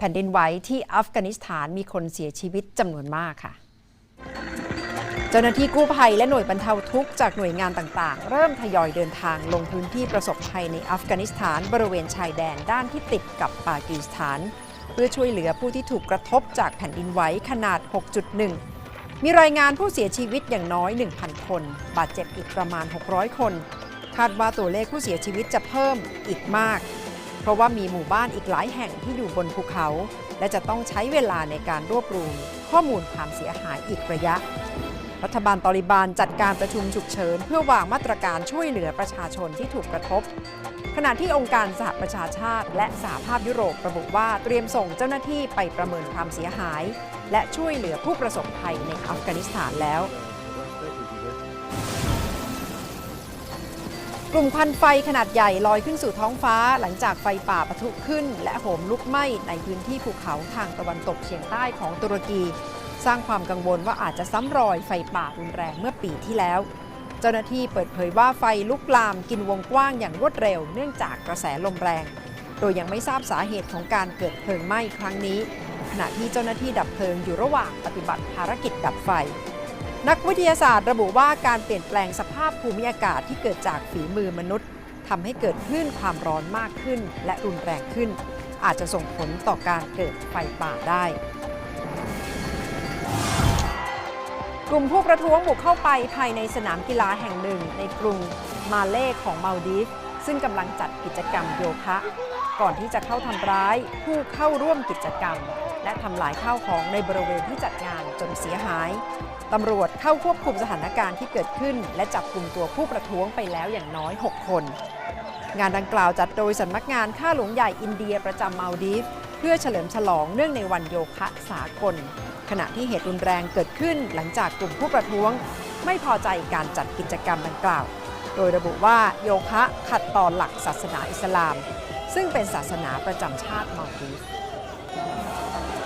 แผ่นดินไหวที่อัฟกานิสถานมีคนเสียชีวิตจำนวนมากค่ะ เจ้าหน้าที่กู้ภัยและหน่วยบรรเทาทุกข์จากหน่วยงานต่างๆ เริ่มทยอยเดินทางลงพื้นที่ประสบภัยในอัฟกานิสถานบริเวณชายแดนด้านที่ติดกับปากีสถาน เพื่อช่วยเหลือผู้ที่ถูกกระทบจากแผ่นดินไหวขนาด 6.1 มีรายงานผู้เสียชีวิตอย่างน้อย 1,000 คน บาดเจ็บอีกประมาณ 600 คน คาดว่าตัวเลขผู้เสียชีวิตจะเพิ่มอีกมาก เพราะว่ามีหมู่บ้านอีกหลายแห่งที่อยู่บนภูเขา และจะต้องใช้เวลาในการรวบรวมข้อมูลความเสียหายอีกระยะ รัฐบาลตอริบานจัดการประชุมฉุกเฉิน เพื่อวางมาตรการช่วยเหลือประชาชนที่ถูกกระทบ ขณะที่องค์การสหประชาชาติ และสหภาพยุโรประบุว่าเตรียมส่งเจ้าหน้าที่ไปประเมินความเสียหาย และช่วยเหลือผู้ประสบภัยในอัฟกานิสถานแล้ว กลุ่มควันไฟขนาดใหญ่ลอยขึ้นสู่ท้องฟ้า หลังจากไฟป่าปะทุขึ้น และโหมลุกไหม้ในพื้นที่ภูเขาทางตะวันตกเฉียงใต้ของตุรกี สร้างความกังวลว่าอาจจะซ้ำรอยไฟป่ารุนแรงเมื่อปีที่แล้ว เจ้าหน้าที่เปิดเผยว่าไฟลุกลามกินวงกว้างอย่างรวดเร็ว เนื่องจากกระแสลมแรง โดยยังไม่ทราบสาเหตุของการเกิดเพลิงไหม้ครั้งนี้ ขณะที่เจ้าหน้าที่ดับเพลิงอยู่ระหว่างปฏิบัติภารกิจดับไฟ นักวิทยาศาสตร์ระบุว่าการเปลี่ยนแปลงสภาพภูมิอากาศที่เกิดจากฝีมือมนุษย์ทำให้เกิดคลื่นความร้อนมากขึ้น และรุนแรงขึ้น อาจจะส่งผลต่อการเกิดไฟป่าได้ กลุ่มผู้ประท้วงบุกเข้าไปภายในสนามกีฬาแห่งหนึ่ง ในกรุงมาเล่ของมาลดีฟซึ่งกำลังจัดกิจกรรมโยคะ ก่อนที่จะเข้าทำร้ายผู้เข้าร่วมกิจกรรม และทำลายข้าวของในบริเวณที่จัดงานจนเสียหายตำรวจเข้าควบคุมสถานการณ์ที่เกิดขึ้น และจับกลุ่มตัวผู้ประท้วงไปแล้วอย่างน้อย 6 คน งานดังกล่าวจัดโดยสำนักงานข้าหลวงใหญ่อินเดียประจำมาลดีฟเพื่อเฉลิมฉลองเนื่องในวันโยคะสากล ขณะที่เหตุรุนแรงเกิดขึ้นหลังจากกลุ่มผู้ประท้วง ไม่พอใจการจัดกิจกรรมดังกล่าว โดยระบุว่าโยคะขัดต่อหลักศาสนาอิสลาม ซึ่งเป็นศาสนาประจำชาติมาลดีฟ あっ!